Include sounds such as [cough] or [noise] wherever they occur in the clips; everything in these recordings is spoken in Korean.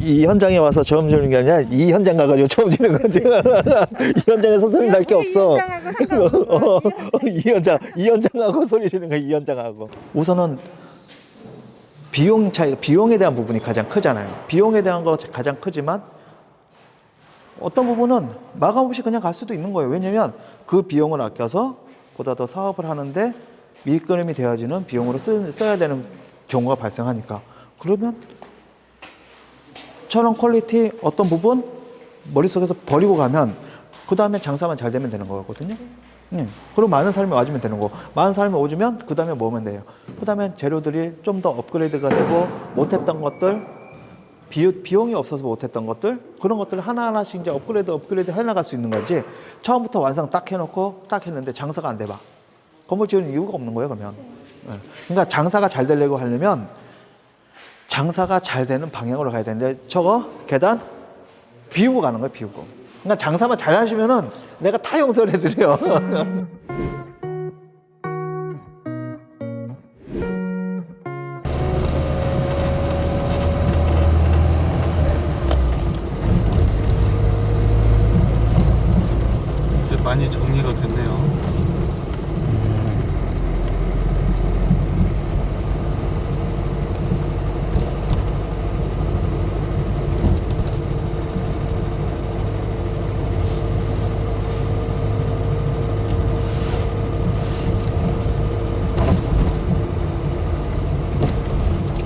이 현장에 와서 처음 지는 게 아니라 이 현장 가가지고 처음 지는 거지. [laughs] 이 현장에서 소리 날 게 없어. [laughs] 어, 어, 이 현장, 이 현장하고 소리 지는 거야, 이 현장하고. 우선은 비용 차이, 비용에 대한 부분이 가장 크잖아요. 비용에 대한 거 가장 크지만 어떤 부분은 마감 없이 그냥 갈 수도 있는 거예요. 왜냐면 그 비용을 아껴서 보다 더 사업을 하는데 밀끌음이 되어지는 비용으로 쓰, 써야 되는 경우가 발생하니까. 그러면 저런 퀄리티 어떤 부분 머릿속에서 버리고 가면 그 다음에 장사만 잘 되면 되는 거거든요. 예. 그리고 많은 사람이 와주면 되는 거고 많은 사람이 오주면 그 다음에 뭐면 돼요. 그 다음에 재료들이 좀 더 업그레이드가 되고 못했던 것들 비, 비용이 없어서 못했던 것들 그런 것들을 하나하나씩 이제 업그레이드 업그레이드 해나갈 수 있는 거지 처음부터 완성 딱 해놓고 딱 했는데 장사가 안 돼봐 건물 지을 이유가 없는 거예요 그러면 예. 그러니까 장사가 잘 되려고 하려면 장사가 잘 되는 방향으로 가야 되는데 저거 계단 비우고 가는 거예요 비우고. 그러니까 장사만 잘 하시면은 내가 다 용서를 해드려 [laughs]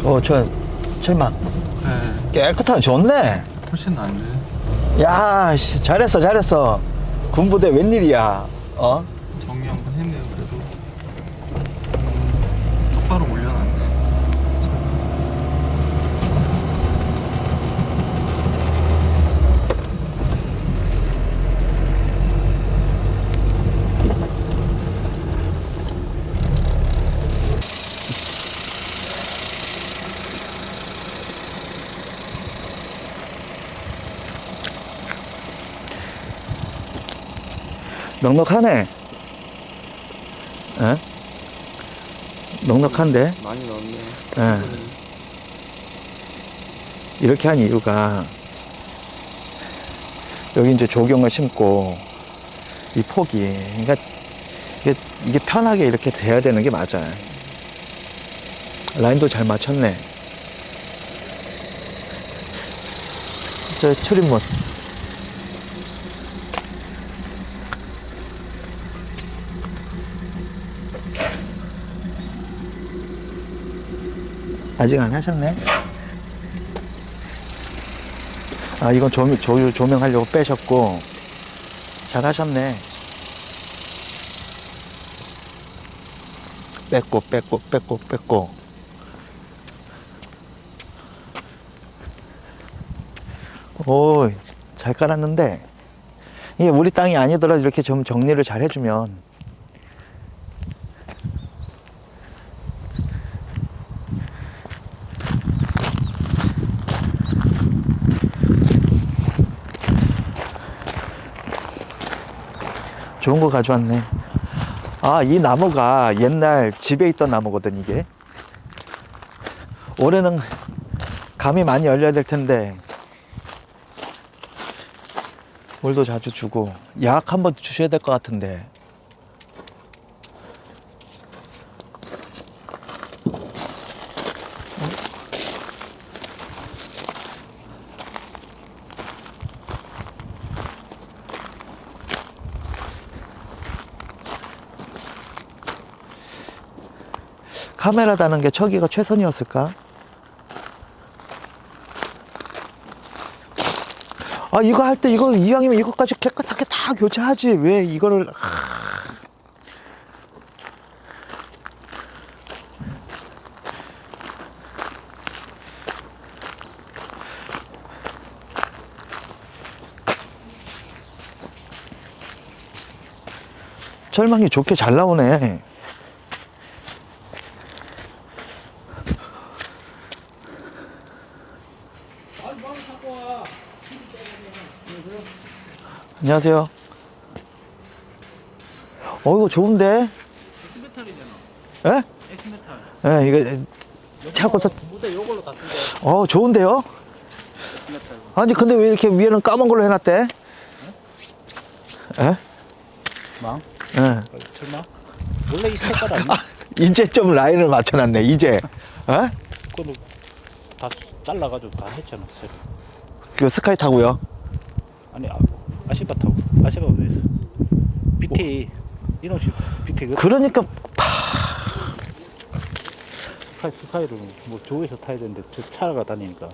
어저 철망 네, 깨끗하게 좋네. 훨씬 낫네. 야 씨, 잘했어 잘했어. 군부대 웬일이야? 어? 정리 한번 했네요, 그래도. 음, 똑바로 올려놨네. 넉넉하네 에? 넉넉한데 많이 넣었네. 예. 이렇게 한 이유가 여기 이제 조경을 심고 이 폭이 그러니까 이게, 이게 편하게 이렇게 돼야 되는 게 맞아요. 라인도 잘 맞췄네. 저 출입문. 아직 안 하셨네. 아, 이건 조명, 조, 조명하려고 빼셨고, 잘 하셨네. 뺐고, 뺐고, 뺐고, 뺐고. 오, 잘 깔았는데, 이게 우리 땅이 아니더라도 이렇게 좀 정리를 잘 해주면, 좋은 거 가져왔네. 아, 이 나무가 옛날 집에 있던 나무거든, 이게. 올해는 감이 많이 열려야 될 텐데, 물도 자주 주고, 약 한번 주셔야 될 것 같은데. 카메라 다는 게 처기가 최선이었을까? 아 이거 할 때 이거 이왕이면 이것까지 깨끗하게 다 교체하지 왜 이거를 하... 절망이 좋게 잘 나오네. 안녕하세요. 어 이거 좋은데? 에스메탈이잖아. 예? 에스메탈. 예, 이거 찾고서 무대 요걸로 다 쓴대. 어 좋은데요? 아니 근데 왜 이렇게 위에는 까만 걸로 해놨대? 에? 망? 예. 설마? 원래 이 색깔 아니야? 이제 좀 라인을 맞춰놨네 이제. 어? 그거는 다 잘라가지고 다 했잖아. 새로. 그 스카이 타고요. 아니 아, 아시바 타고 아시바 왜 있어? BT 식 BT 그 그러니까 스카이 스카이를 뭐 조에서 타야 되는데 저 차가 다니니까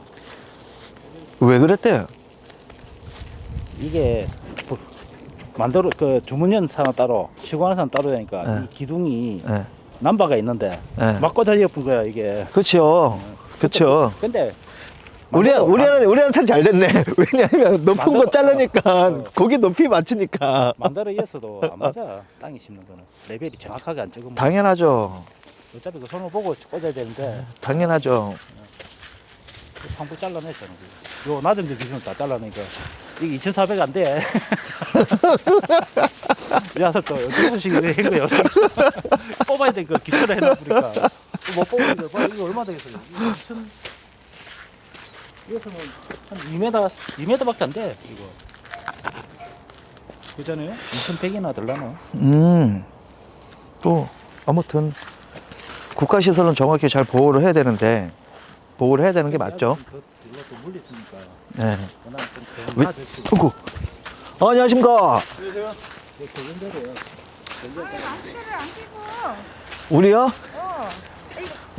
왜 그랬대요? 이게 뭐 만들어 그 주문연 사람 따로 시공하는 사람 따로 되니까 네. 이 기둥이 예. 남바가 있는데 예. 막 꽂아 예쁜 거야 이게. 그렇죠. 그렇죠. 근데 우리 만들어- 우리는 우리 한테는 잘 됐네. 왜냐하면 높은 거 자르니까 어. 거기 높이 맞추니까. 만들어 이어서도 안 맞아 땅에 심는 거는 레벨이 정확하게 안 찍으면 당연하죠. 어차피 그 손을 보고 꽂아야 되는데 당연하죠. 그 상부 잘라냈잖아 그거. 요 낮은 데 기준으로 다 잘라내니까 이게 2,400 안 돼. [laughs] 야서 또 어쩔 수 없이 이거 한 거야. 어쩔 뽑아야 되니까 기초를 해놔버리니까 못 뽑으니까 봐, 이거 얼마 되겠어요? 이거 2,000 이것은 한 2m 2m밖에 안 돼. 이거 그잖아요. 2,100이나 들라나? 음. 또 아무튼 국가 시설은 정확히 잘 보호를 해야 되는데 보호를 해야 되는 게 맞죠. 이것도 물리 있으니까 네. 좀 왜-. 어구. 어, 안녕하십니까. 개근대로요. 마스크를 안 끼고 우리요? 어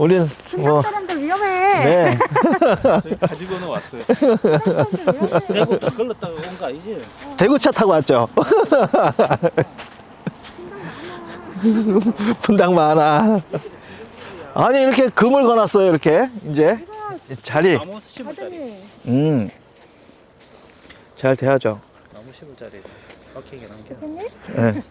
우리는 중국 뭐 사람들 위험해 네. [laughs] 저희 가지고는 왔어요. 사람들 위험해 대구 다 걸렀다가 온 거 아니지? 대구차 타고 왔죠. 분당 많아. 아니 이렇게 금을 거놨어요 이렇게 이제 자리. 나무 심을 자리. 아드님 음. 잘 돼야죠. 나무 심을 자리. 박히게 남겨. 대표님 예.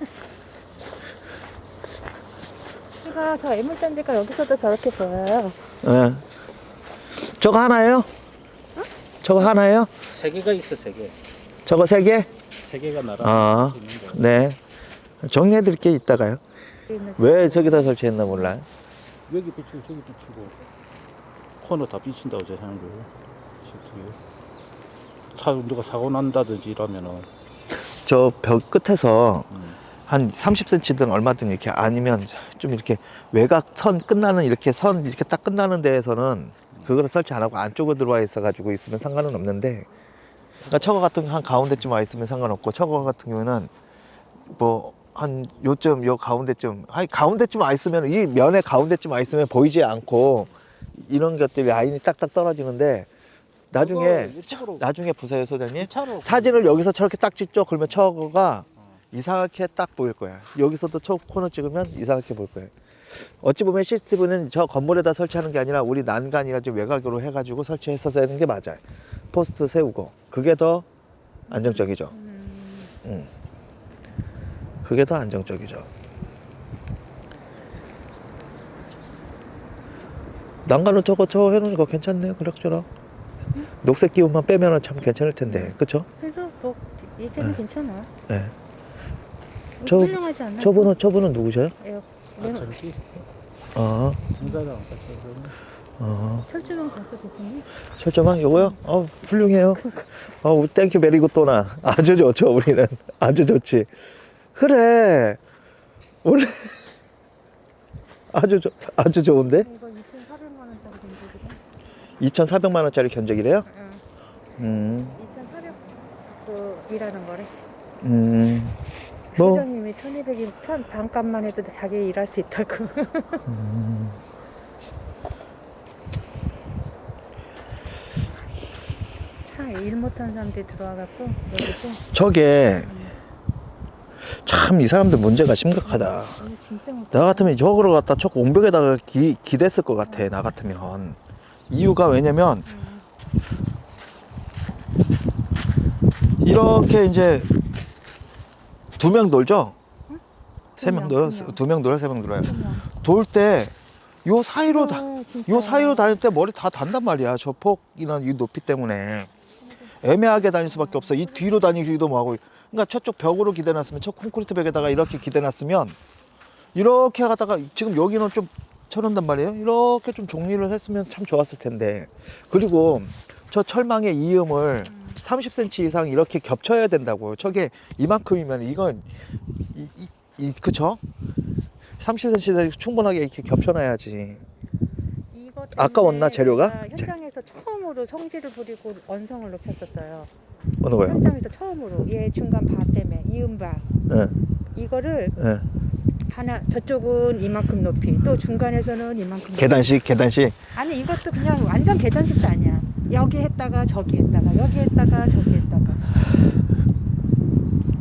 제가 저 애물단지가 여기서도 저렇게 보여요 예. 저거 하나예요? 저거 하나예요? 세 개가 있어 세 개. 저거 세 개? 세 개가 나라. 아. 네. 정리해 드릴게 이따가요. 왜 저기다 설치했나 몰라요. 여기 비추고 저기 비추고 코너 다 비친다고 제가 하는 거예요. 차 누가 사고 난다든지 이러면은 저 벽 끝에서 음. 한 30cm든 얼마든 이렇게 아니면 좀 이렇게 외곽 선 끝나는 이렇게 선 이렇게 딱 끝나는 데에서는 그거를 설치 안 하고 안쪽으로 들어와 있어 가지고 있으면 상관은 없는데 그러니까 저거 같은 거한 가운데쯤 와 있으면 상관없고 저거 같은 경우는 뭐 한 요점 요 가운데쯤 아니 가운데쯤 와 있으면 이 면의 가운데쯤 와 있으면 보이지 않고 이런 것들이 라인이 딱딱 떨어지는데 나중에 나중에 보세요 소장님 사진을 여기서 저렇게 딱 찍죠. 그러면 저거가 이상하게 딱 보일 거야. 여기서도 저 코너 찍으면 이상하게 보일 거예요. 어찌 보면 CCTV는 저 건물에다 설치하는 게 아니라 우리 난간이나 좀 외곽으로 해가지고 설치했어야 하는 게 맞아요. 포스트 세우고 그게 더 안정적이죠. 음. 그게 더 안정적이죠. 난간은 저거 저거 해놓으니까 괜찮네요. 그럭저럭. 녹색 기운만 빼면은 참 괜찮을 텐데, 그쵸? 그래도 뭐 이제는 네. 괜찮아 네. 저- 훌륭하지 않나? 저분은 저분은 누구셔요? 에어, 아, 네, 저기 아, 등가장 같이 아, 철조망 가서 대표님 철조망 요거요? 어, 훌륭해요. [laughs] 어, 땡큐 베리고 또나 아주 좋죠. 우리는 아주 좋지. 그래. 원래 [laughs] 아주 좋 아주 좋은데? 이거 2,400만 원짜리 된거거든 2,400만 원짜리 견적이래요? 응 음, 2,400그 일하는 거래 음, 뭐, 회장님이 1,200이 천 반값만 해도 자기 일할 수 있다고. 음, 차일 못하는 사람들이 들어와갖고 저게 참 이 사람들 문제가 심각하다. 이거 진짜 못 나 같으면 저거를 갖다 저 공벽에다가 기, 기댔을 것 같아. 나 같으면. 이유가 왜냐면 이렇게 이제 두 명 놀죠. 세명두 놀아요. 명, 두 명. 두명 놀아요. 세명 놀아요. 그냥. 돌때 요 사이로 다, 아, 진짜. 요 사이로 다닐 때 머리 다 단단 말이야. 저 폭이나 이 높이 때문에 애매하게 다닐 수밖에 없어. 이 뒤로 다니기도 뭐하고. 그러니까 저쪽 벽으로 기대놨으면 저 콘크리트 벽에다가 이렇게 기대놨으면 이렇게 하다가 지금 여기는 좀 쳐놓는단 말이에요. 이렇게 좀 정리를 했으면 참 좋았을 텐데. 그리고 저 철망의 이음을 30cm 이상 이렇게 겹쳐야 된다고요. 저게 이만큼이면 이건 이, 이, 이 그쵸? 30cm 이상 충분하게 이렇게 겹쳐놔야지. 아까웠나, 재료가? 현장에서 처음으로 성질을 부리고 원성을 높였었어요. 어느 거요? 현장에서 처음으로 얘 중간 바 때문에 이음바 예, 이거를 예. 하나 저쪽은 이만큼 높이 또 중간에서는 이만큼 높이. 계단식, 계단식. 아니 이것도 그냥 완전 계단식도 아니야. 여기 했다가 저기 했다가 여기 했다가 저기 했다가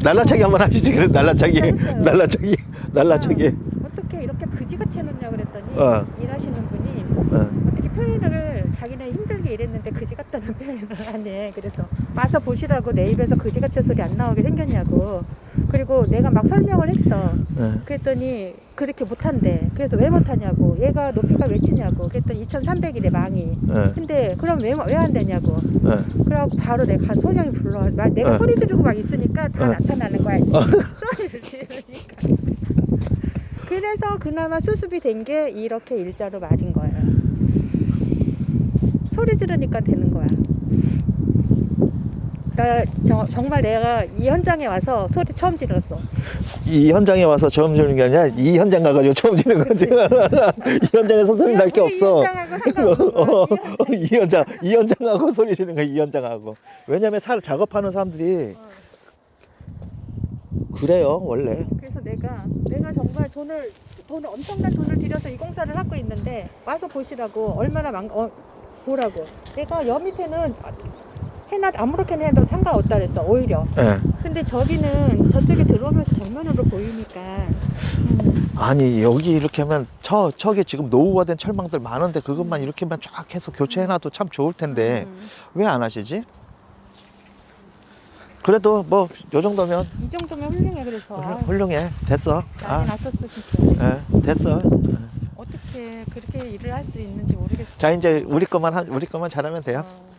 날라차기 한번 하시지. 그래, 날라차기, 했어요. 날라차기, 날라차기. 어떻게 이렇게 그지같이 해놓냐 그랬더니 어. 일하시는 분이 어. 어떻게 표현을 자기네 힘들게 일했는데 그지 같다는 표현을 하네. 그래서 와서 보시라고 내 입에서 그지 같은 소리 안 나오게 생겼냐고. 그리고 내가 막 설명을 했어. 예. 그랬더니 그렇게 못한대. 그래서 왜 못하냐고. 얘가 높이가 왜 치냐고. 그랬더니 2,300이래 망이. 예. 근데 그럼 왜 왜 안 되냐고. 예. 그래갖고 바로 내가 소령이 불러. 막 내가 어. 소리 지르고 막 있으니까 다 어. 나타나는 거야. [laughs] 소리를 지르니까. 그래서 그나마 수습이 된 게 이렇게 일자로 맞은 거예요. 소리 지르니까 되는 거야. 나 저- 정말 내가 이 현장에 와서 소리 처음 질렀어. 이 현장에 와서 처음 지는 게 아니라 이 현장 가가지고 처음 지는 거지. [laughs] 이 현장에서 소리 날 게 없어. 이 현장하고 상관없는 [laughs] 거야. 어, 이 현장. 이 현장, 이 현장하고 소리 지는 거야, 이 현장하고. 왜냐면 살 작업하는 사람들이 어. 그래요, 원래. 그래서 내가 내가 정말 돈을 돈을 엄청난 돈을 들여서 이 공사를 하고 있는데 와서 보시라고 얼마나 망 어, 보라고 내가 여 밑에는 해나 아무렇게나 해도 상관없다 그랬어 오히려 예. 근데 저기는 저쪽에 들어오면서 정면으로 보이니까 음, 아니, 여기 이렇게 하면 저, 저게 지금 노후화된 철망들 많은데 그것만 이렇게만 쫙 해서 교체해놔도 참 좋을 텐데 음. 왜 안 하시지? 그래도 뭐, 요 정도면 이 정도면 훌륭해 그래서 아, 훌륭해. 됐어. 난리 아, 났었어 진짜 예, 됐어. 어떻게 그렇게 일을 할 수 있는지 모르겠어 자, 이제 우리 것만, 하- 우리 것만 잘하면 돼요. 어.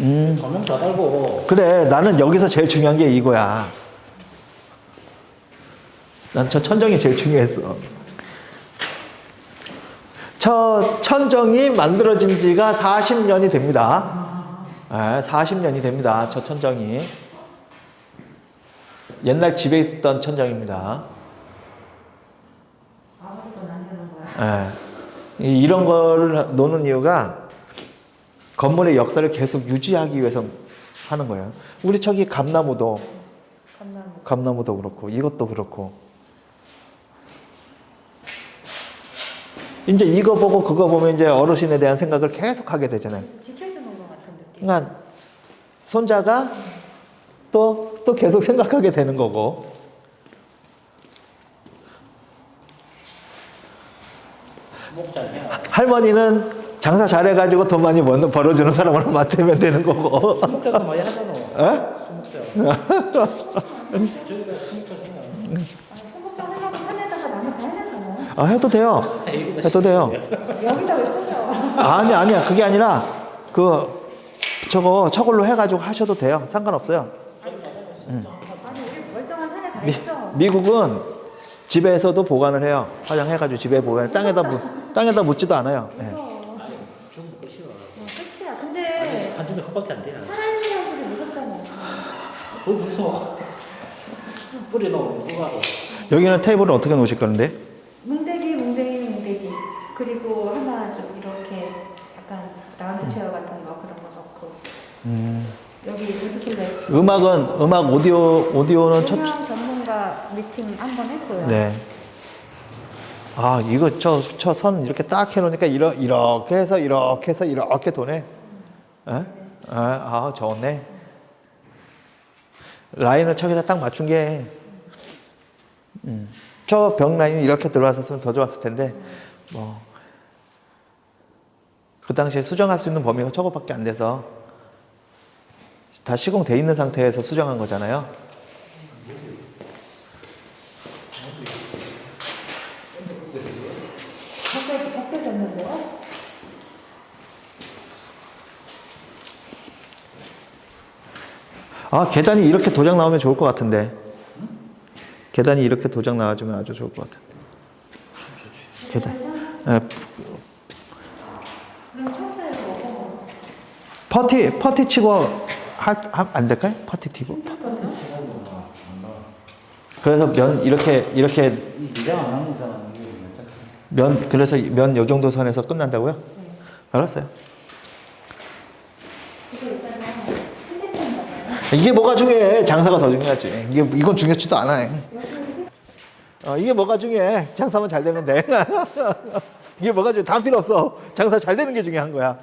음. 조명 다 달고. 그래 나는 여기서 제일 중요한 게 이거야. 난 저 천정이 제일 중요했어. 저 천정이 만들어진 지가 40년이 됩니다. 네, 40년이 됩니다 저 천정이. 옛날 집에 있던 천정입니다. 네. 이- 이런 걸 노는 이유가 건물의 역사를 계속 유지하기 위해서 하는 거예요. 우리 저기 감나무도 감나무 감나무도 그렇고 이것도 그렇고 이제 이거 보고 그거 보면 이제 어르신에 대한 생각을 계속 하게 되잖아요. 지켜주는 것 같은 느낌 그러니까 손자가 또, 또 계속 생각하게 되는 거고. 할머니는 장사 잘해가지고 돈 많이 번- 벌어주는 사람으로 맡으면 되는 거고. 수목장도 많이 하잖아. 에? 수목장. 저기다 수목장 해놔. 소금장 하려고 산에다가 나무 다 해놨잖아 아, 해도 돼요. 해도 돼요. 여기다 왜 뿌려 아니 아니야 그게 아니라 그 저거 저걸로 해가지고 하셔도 돼요 상관없어요 아니 우리 멀쩡한 산에 다 미, 있어 미국은 집에서도 보관을 해요 화장해가지고 집에 보관 땅에다 묻 땅에다 묻지도 않아요 예. 죽은 거 싫어. 어, 끝이야. 헛밖에 안 돼. 살아있는 사람들이 무섭잖아. 그거 무서워. 뿌려놓으면 누가로. 여기는 테이블을 어떻게 놓으실 건데 뭉대기, 뭉대기, 뭉대기. 그리고 하나 좀 이렇게 약간 라운드 체어 같은 거 그런 거 넣고. 음, 여기 루드슬레 음악은 음악 오디오 오디오는 첫 조명 전문가 미팅 한 번 했고요. 네. 아 이거 저저선 이렇게 딱 해놓으니까 이러, 이렇게 해서 이렇게 해서 이렇게 도네. 에? 아, 아 좋네. 라인을 저기다 딱 맞춘 게. 음. 저 벽 라인이 이렇게 들어왔었으면 더 좋았을 텐데 뭐. 그 당시에 수정할 수 있는 범위가 저거밖에 안 돼서 다 시공돼 있는 상태에서 수정한 거잖아요. 갑자기 벗겨졌는데요? 아 계단이 이렇게 도장 나오면 좋을 것 같은데 계단이 이렇게 도장 나와주면 아주 좋을 것 같은데 계단 예. 퍼티 퍼티 치고 할, 하- 안 될까요? 퍼티 치고. 그래서 면 이렇게 이렇게 면 그래서 면 요 정도 선에서 끝난다고요? 알았어요. 이게 뭐가 중요해? 장사가 더 중요하지. 이게 이건 중요치도 않아. 어, 이게 뭐가 중요해? 장사만 잘 되면 돼. [laughs] 이게 뭐가 중요해? 다 필요 없어. 장사 잘 되는 게 중요한 거야.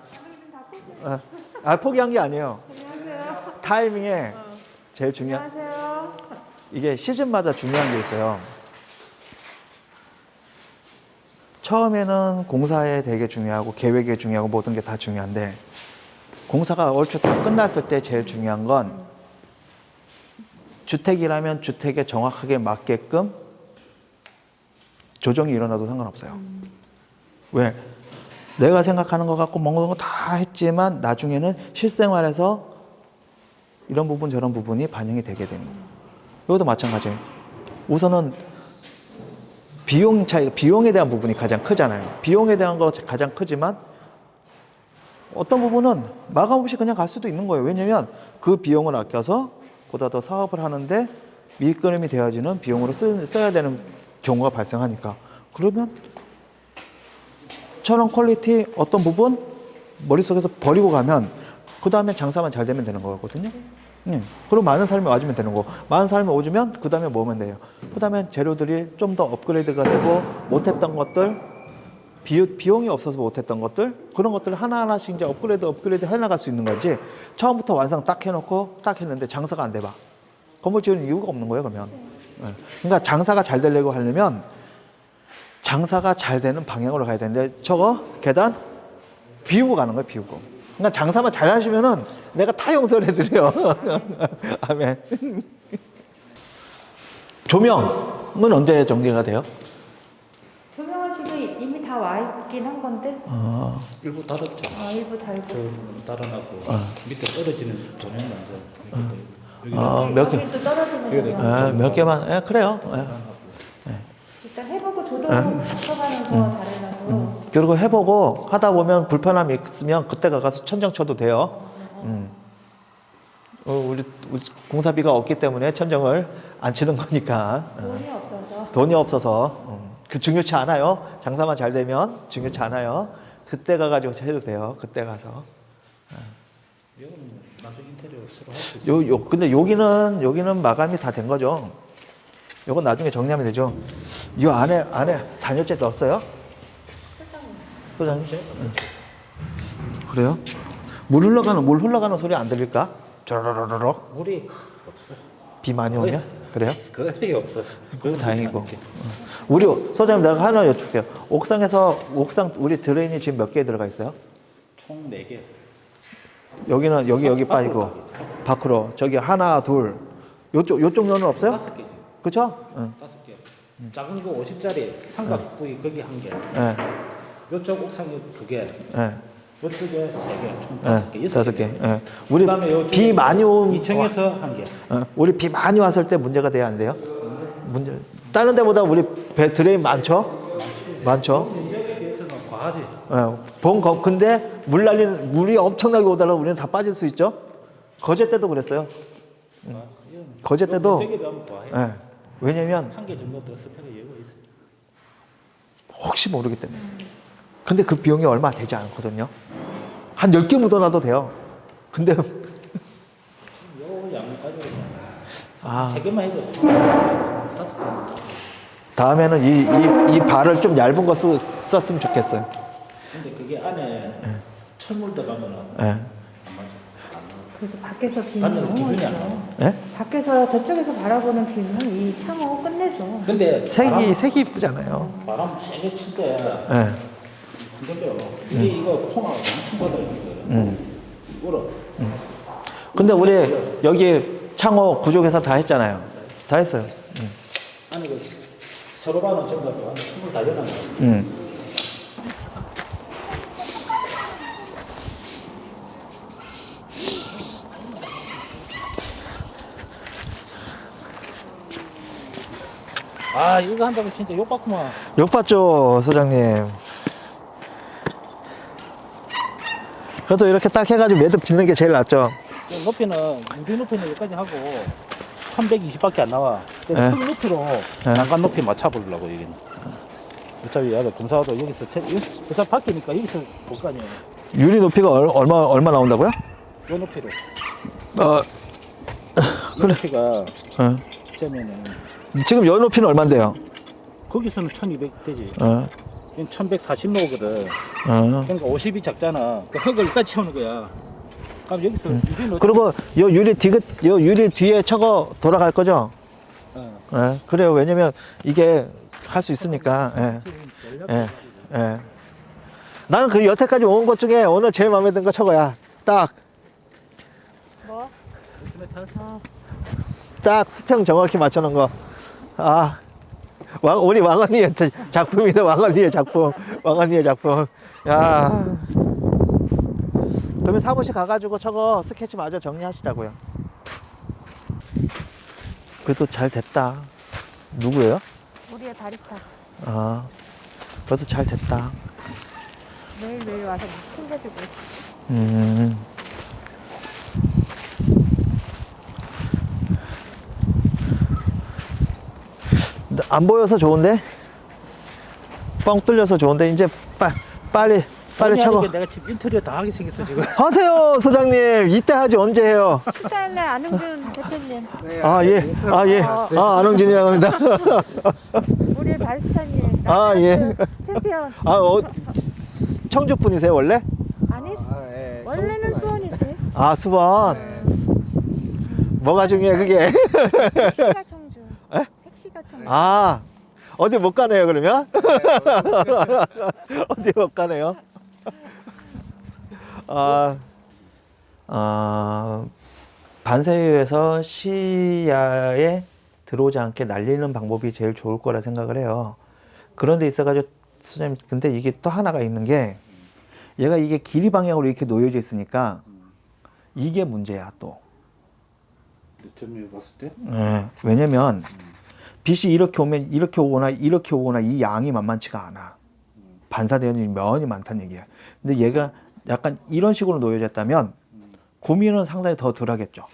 어. 아 포기한 게 아니에요. 타이밍에 제일 중요한 안녕하세요. 이게 시즌마다 중요한 게 있어요. 처음에는 공사에 되게 중요하고 계획이 중요하고 모든 게 다 중요한데 공사가 얼추 다 끝났을 때 제일 중요한 건 주택이라면 주택에 정확하게 맞게끔 조정이 일어나도 상관없어요. 왜? 내가 생각하는 것 같고 먹는 거 다 했지만 나중에는 실생활에서 이런 부분 저런 부분이 반영이 되게 되는 거예요. 이것도 마찬가지예요. 우선은 비용 차이, 비용에 대한 부분이 가장 크잖아요. 비용에 대한 거 가장 크지만 어떤 부분은 마감 없이 그냥 갈 수도 있는 거예요. 왜냐면 그 비용을 아껴서 보다 더 사업을 하는데 밑그림이 되어지는 비용으로 쓰, 써야 되는 경우가 발생하니까. 그러면 저런 퀄리티 어떤 부분 머릿속에서 버리고 가면 그 다음에 장사만 잘 되면 되는 거거든요. 예. 그리고 많은 사람이 와주면 되는 거. 많은 사람이 오주면 그 다음에 뭐 하면 돼요. 그 다음에 재료들이 좀 더 업그레이드가 되고 못했던 것들, 비, 비용이 없어서 못했던 것들, 그런 것들을 하나하나씩 이제 업그레이드, 업그레이드 해나갈 수 있는 거지. 처음부터 완성 딱 해놓고 딱 했는데 장사가 안 돼봐. 건물 지을 이유가 없는 거예요, 그러면. 예. 그러니까 장사가 잘 되려고 하려면 장사가 잘 되는 방향으로 가야 되는데 저거 계단 비우고 가는 거예요, 비우고. 그러니까 장사만 잘 하시면은 내가 다 용서를 해드려요. [laughs] 아멘. 조명은 언제 정리가 돼요? 와 있긴 한 건데 아, 일부 다르죠. 아, 일부 달고. 좀 달아나고 밑에 떨어지는 조명 먼저 여기 아, 몇 개? 여기 또 떨어지는 여기도 조명. 아, 몇 개만. 예, 그래요. 예. 일단 해보고 조정 맞춰가면서 다르라고. 그리고 해보고 하다 보면 불편함이 있으면 그때 가서 천정 쳐도 돼요. 음. 어, 우리, 우리 공사비가 없기 때문에 천정을 안 치는 거니까. 어. 돈이 없어서. 돈이 없어서 음, 그 중요치 않아요. 장사만 잘 되면 중요치 않아요. 그때 가가지고 해도 돼요. 그때 가서. 있어요. 요, 요, 근데 여기는 여기는 마감이 다 된 거죠. 요건 나중에 정리하면 되죠. 이 안에 안에 단열재 넣었어요? 소장님? 응. 그래요? 물 흘러가는 물 흘러가는 소리 안 들릴까? 쪼르르르르 물이 없어. 비 많이 오면 그래요? 그게 없어. 그 다행이고. 우리 소장님 내가 하나 여쭤볼게요. 옥상에서 옥상 우리 드레인이 지금 몇 개 들어가 있어요? 총 4개. 여기는 여기 여기 빠지고 밖으로 저기 하나 둘 요쪽 요쪽 면은 없어요? 다섯 개. 그렇죠? 다섯 개. 작은 거 50짜리 삼각 부위 거기 한 개. 네. 요쪽 옥상이 두 개. 네. 12개, 3개, 총 5개, 예, 6개. 5개. 우리 비 많이 온 2층에서 한 개. 어, 우리 비 많이 왔을 때 문제가 돼야 안 돼요? 문제 다른 데보다 우리 배 드레인 많죠? 많죠? 과하지. 어, 본 거, 근데 물 날리는 물이 엄청나게 오달라 우리는 다 빠질 수 있죠. 거제 때도 그랬어요. 거제 때도 네. 왜냐면 한 개 정도 더 스펙이 예고 있어. 혹시 모르기 때문에. 근데 그 비용이 얼마 되지 않거든요. 한 10개 묻어놔도 돼요. 근데 아. 세 개만 해도 다섯 개. 다음에는 이, 이, 이 발을 좀 얇은 거 쓰, 썼으면 좋겠어요. 근데 그게 안에 철물 들어가면 예. 안 맞아. 그래도 밖에서 비는 너무 기준이 안. 나와. 예? 밖에서 저쪽에서 바라보는 뷰는 이 창호 끝내줘. 근데 색이, 바람, 색이 이쁘잖아요. 바람 세게 칠 때 예. 흔들려. 이게 이거 코너가 엄청 받아야 돼. 음. 울어. 근데 우리 여기 창호 구조개사 다 했잖아요. 다 했어요. 음. 아니 그 서로 반은 전부 다 철물 다 연한 거. 음. 아 이거 한다고 진짜 욕받구만. 욕 봤죠, 소장님. 그래도 이렇게 딱 해가지고 매듭 짓는 게 제일 낫죠. 높이는 우리 높이는 여기까지 하고 1120밖에 안 나와. 네. 큰 높이로 난간 높이 맞춰보려고 여기는. 어차피 야들 검사도 여기서 어차피 바뀌니까 여기서 볼 거 아니에요. 유리 높이가 얼, 얼마 얼마 나온다고요? 요 높이로. 어, 요 높이가 어. 재면은 지금 여 높이는 얼마인데요? 거기서는 1200 되지. 어, 1140 나오거든. 어. 그러니까 50이 작잖아. 그 흙을 여기까지 채우는 거야. 그럼 여기서 유리는 음. 그리고 요 유리 디귿 요 유리 뒤에 저거 돌아갈 거죠? 어. 예, 그래요. 왜냐면 이게 할 수 있으니까. 예, 예, 예. 나는 그 여태까지 온 것 중에 오늘 제일 마음에 든 거 저거야. 딱, 뭐? 딱 수평 정확히 맞춰놓은 거. 아, 왕, 우리 왕언니의 작품이다. 왕언니의 작품. 왕언니의 작품. 야. 그러면 사무실 가가지고 저거 스케치 마저 정리하시다고요. 그래도 잘 됐다. 누구예요? 우리의 바리스타 아, 그래도 잘 됐다. 매일매일 와서 챙겨주고 있어. 음. 안 보여서 좋은데? 뻥 뚫려서 좋은데 이제 빠, 빨리 빨리 아니, 내가 지금 인테리어 다 하게 생겼어 지금. [laughs] 하세요 소장님 이때 하지 언제 해요? 식사할래 안흥준 대표님 아 예, 아 예, 아 안홍진이라고 합니다. 우리의 바리스타님 아, 예. 챔피언 아 어, 청주 분이세요 원래? 아니 원래는 수원이지 아 수원. 뭐가 중요해 그게? 청주 [laughs] 아 어디 못 가네요 그러면? [laughs] 어디 못 가네요? 아, 아 반사유에서 시야에 들어오지 않게 날리는 방법이 제일 좋을 거라 생각을 해요. 그런데 있어가지고 소장님 근데 이게 또 하나가 있는 게 얘가 이게 길이 방향으로 이렇게 놓여져 있으니까 이게 문제야 또. 점에 봤을 때 예, 왜냐면 빛이 이렇게 오면 이렇게 오거나 이렇게 오거나 이 양이 만만치가 않아. 반사되는 면이 많다는 얘기야. 근데 얘가 약간 이런 식으로 놓여졌다면 고민은 상당히 더 덜하겠죠.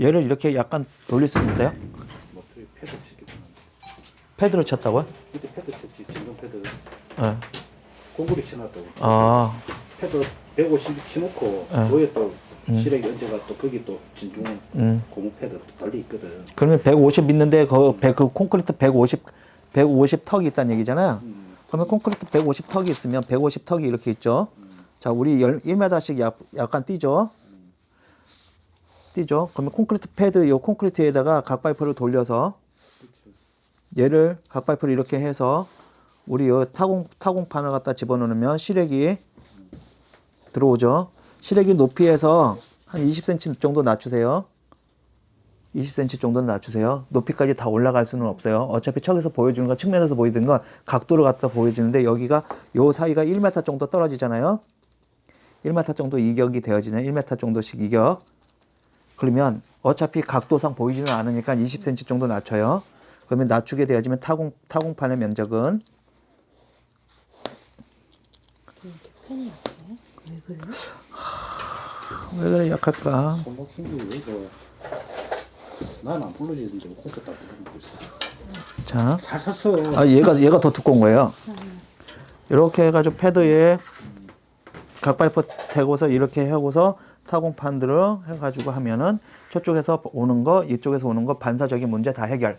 얘를 이렇게 약간 돌릴 수 있어요? 뭐 패드 치기 패드로 쳤다고요? 밑에 패드 쳤지 진동 패드 예. 공구리 쳐놨다고. 아, 패드 150 치놓고 네. 거기에 또 시래기 얹어가 또 거기 또 진중한 음. 고무 패드 또 달리 있거든. 그러면 150 있는데 그, 100, 그 콘크리트 150, 150 턱이 있다는 얘기잖아요. 음. 그러면 콘크리트 150 턱이 있으면 150 턱이 이렇게 있죠. 자, 우리 1m씩 약, 약간 띄죠. 띄죠. 그러면 콘크리트 패드, 요 콘크리트에다가 각 파이프를 돌려서 얘를 각 파이프를 이렇게 해서 우리 요 타공 타공판을 갖다 집어넣으면 시래기 들어오죠. 시래기 높이에서 한 20cm 정도 낮추세요. 20cm 정도는 낮추세요. 높이까지 다 올라갈 수는 없어요. 어차피 척에서 보여주는 건 측면에서 보이든 건 각도를 갖다 보여주는데 여기가 요 사이가 1m 정도 떨어지잖아요. 1m 정도 이격이 되어지는 1m 정도씩 이격. 그러면 어차피 각도상 보이지는 않으니까 20cm 정도 낮춰요. 그러면 낮추게 되어지면 타공 타공판의 면적은 왜 그래 약할까? 손목 힘이 왜 좋아? 난안 불러지는데 혼자 딱 부르고 있어. 자, 살살 써. 아 얘가 얘가 더 두꺼운 거예요. 이렇게 해가지고 패드에 각 파이프 대고서 이렇게 하고서 타공판들을 해가지고 하면은 저쪽에서 오는 거 이쪽에서 오는 거 반사적인 문제 다 해결.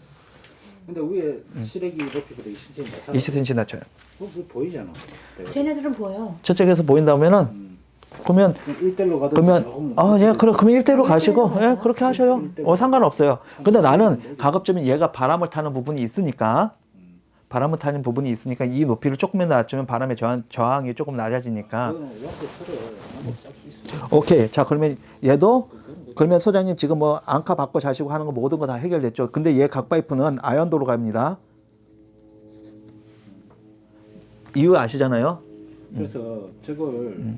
근데 위에 시래기 높이보다 20cm 낮잖아. 20cm 낮춰요. 뭐, 뭐 보이잖아. 내가. 쟤네들은 보여 저쪽에서 보인다면은 음. 그러면 1대1로 가든지 그러면 조금 아예 그럼 그러면 일대로 가시고 예 그렇게 하셔요. 어 상관없어요. 근데 나는 가급적이면 얘가 바람을 타는 부분이 있으니까 바람을 타는 부분이 있으니까 이 높이를 조금만 낮추면 바람의 저항, 저항이 조금 낮아지니까 있어. 오케이. 자, 그러면 얘도 그러면 소장님 지금 뭐 앙카 받고 자시고 하는 거 모든 거 다 해결됐죠. 근데 얘 각 파이프는 아연도로 갑니다. 이유 아시잖아요. 그래서 저걸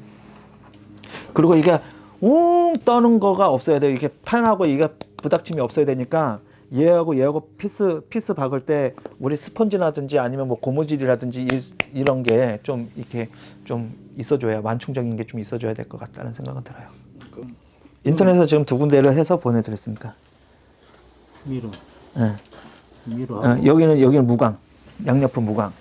그리고 이게 웅 떠는 거가 없어야 돼요. 이게 판하고 이게 부닥침이 없어야 되니까 얘하고 얘하고 피스 피스 박을 때 우리 스펀지라든지 아니면 뭐 고무줄이라든지 이, 이런 게 좀 이렇게 좀 있어줘야 완충적인 게 좀 있어줘야 될 것 같다는 생각은 들어요. 인터넷에서 지금 두 군데를 해서 보내드렸으니까. 미로 예. 미로 어, 여기는 여기는 무광, 양옆은 무광.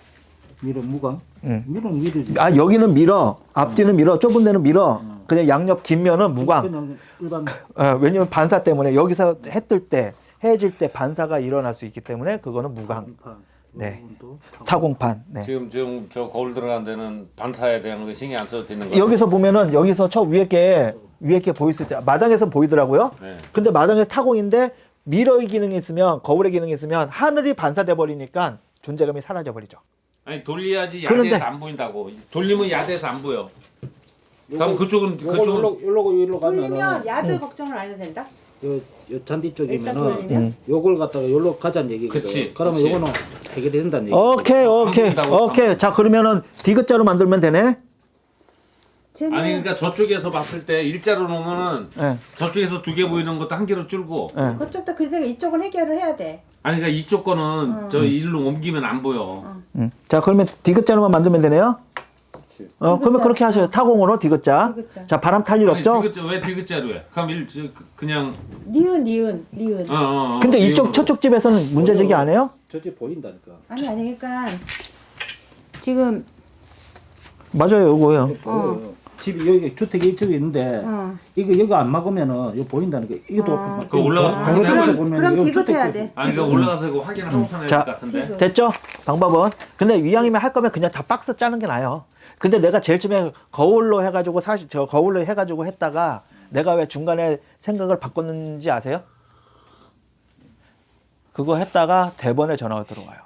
미로 무광 응. 미로 미로지 아 여기는 밀어, 앞뒤는 밀어, 좁은 데는 밀어. 그냥 양옆 긴 면은 무광. 그냥 일반 어, 왜냐면 반사 때문에 여기서 해 뜰 때, 해질 때 반사가 일어날 수 있기 때문에 그거는 무광. 판 네. 타공판. 네. 지금 지금 저 거울 들어간 데는 반사에 대한 거 신경 안 써도 되는 거예요. 여기서 보면은 여기서 저 위에 게 위에 게수 있죠. 마당에서 보이더라고요. 네. 근데 마당에서 타공인데 미러의 기능이 있으면 거울의 기능이 있으면 하늘이 반사돼 버리니까 존재감이 사라져 버리죠. 아니 돌려야지 그런데- 야대에서 안 보인다고. 돌리면 야대에서 안 보여. 그럼 그쪽은 그쪽은 요로 요로 요로 돌리면 가면은 야드 걱정을 안 해도 된다? 요, 요 잔디 일단 쪽이면은 돌리면? 음. 요걸 갖다가 요로 가자는 얘기거든. 그치, 그러면 그치. 요거는 해결이 된다는 얘기. 오케이, 오케이, 오케이. 자 그러면은 디귿자로 만들면 되네. 쟤는 아니 그러니까 저쪽에서 봤을 때 일자로 놓으면은 예, 저쪽에서 두 개 보이는 것도 한 개로 줄고 예. 그쪽도 그래서 이쪽은 해결을 해야 돼. 아니 그러니까 이쪽 거는 저 일로 옮기면 안 보여. 음. 자 그러면 디귿자로만 만들면 되네요. 어, 그러면 디귿자. 그렇게 하셔요. 타공으로 디귿자. 디귿자. 자 바람 탈 일 아니, 없죠? 디귿자 왜 디귿자로 해? 그럼 일 저, 그- 그냥 니은 니은 니은. 어, 어, 어, 근데 이쪽 이쪽으로. 저쪽 집에서는 문제 제기 안 해요? 저집 보인다니까. 아니 아니 그러니까 지금 맞아요, 요거예요. 보여요. 집이 여기 주택이 이쪽에 있는데 어. 이거 여기 안 막으면은 이거 보인다니까. 이것도 아. 그거 올라가서 도로 쪽에서 그럼 보면 그럼 이거 디귿해야 돼. 아니 그러니까 올라가서 이거 확인하고 자. 될것 같은데. 됐죠? 방법은. 근데 이왕이면 할 거면 그냥 다 박스 짜는 게 나아요. 근데 내가 제일 처음에 거울로 해가지고 사실 저 거울로 해가지고 했다가 내가 왜 중간에 생각을 바꿨는지 아세요? 그거 했다가 대번에 전화가 들어와요.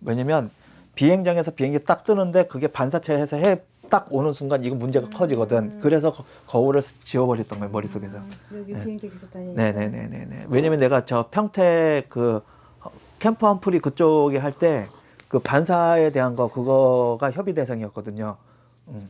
왜냐면 비행장에서 비행기 딱 뜨는데 그게 반사체에서 해 딱 오는 순간 이거 문제가 커지거든. 그래서 거, 거울을 지워버렸던 거예요 머릿속에서. 여기 비행기 계속 다니니까. 네네네네네. 왜냐면 내가 저 평택 그 캠프 한풀이 그쪽에 할 때 그 반사에 대한 거 그거가 협의 대상이었거든요. 음.